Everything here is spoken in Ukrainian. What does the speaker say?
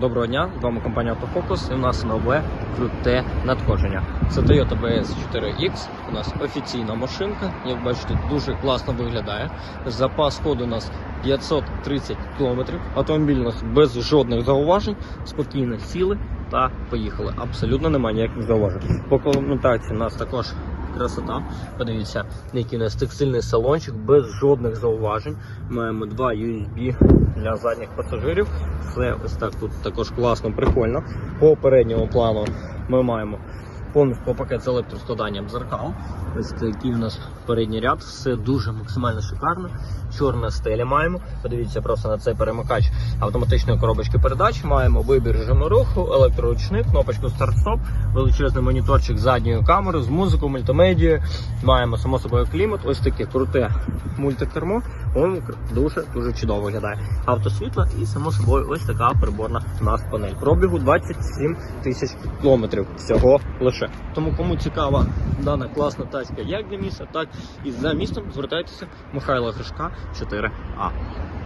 Доброго дня, з вами компанія Автофокус і у нас нове круте надходження. Це Toyota BS 4X. У нас офіційна машинка. Як бачите, дуже класно виглядає. Запас ходу у нас 530 км. Автомобіль у нас без жодних зауважень, спокійно сіли та поїхали. Абсолютно немає ніяких зауважень. По комплектації у нас також красота. Подивіться, який у нас текстильний салончик без жодних зауважень. Маємо два USB для задніх пасажирів. Все ось так тут також класно, прикольно. По передньому плану ми маємо повністю пакет з електроскладанням зеркал. Ось такий у нас передній ряд, все дуже максимально шикарно. Чорна стеля маємо. Подивіться просто на цей перемикач автоматичної коробочки передач. Маємо вибір режиму руху, електроручник, кнопочку старт-стоп, величезний моніторчик з задньою камерою, з музикою, мультимедією. Маємо само собою клімат. Ось таке круте мультикермо. Воно дуже дуже чудово виглядає. Автосвітло і само собою ось така приборна у нас панель. Пробігу 27 тисяч кілометрів всього лише. Тому кому цікава дана класна тачка як для міста, так і за містом, звертайтеся Михайла Гришка 4А.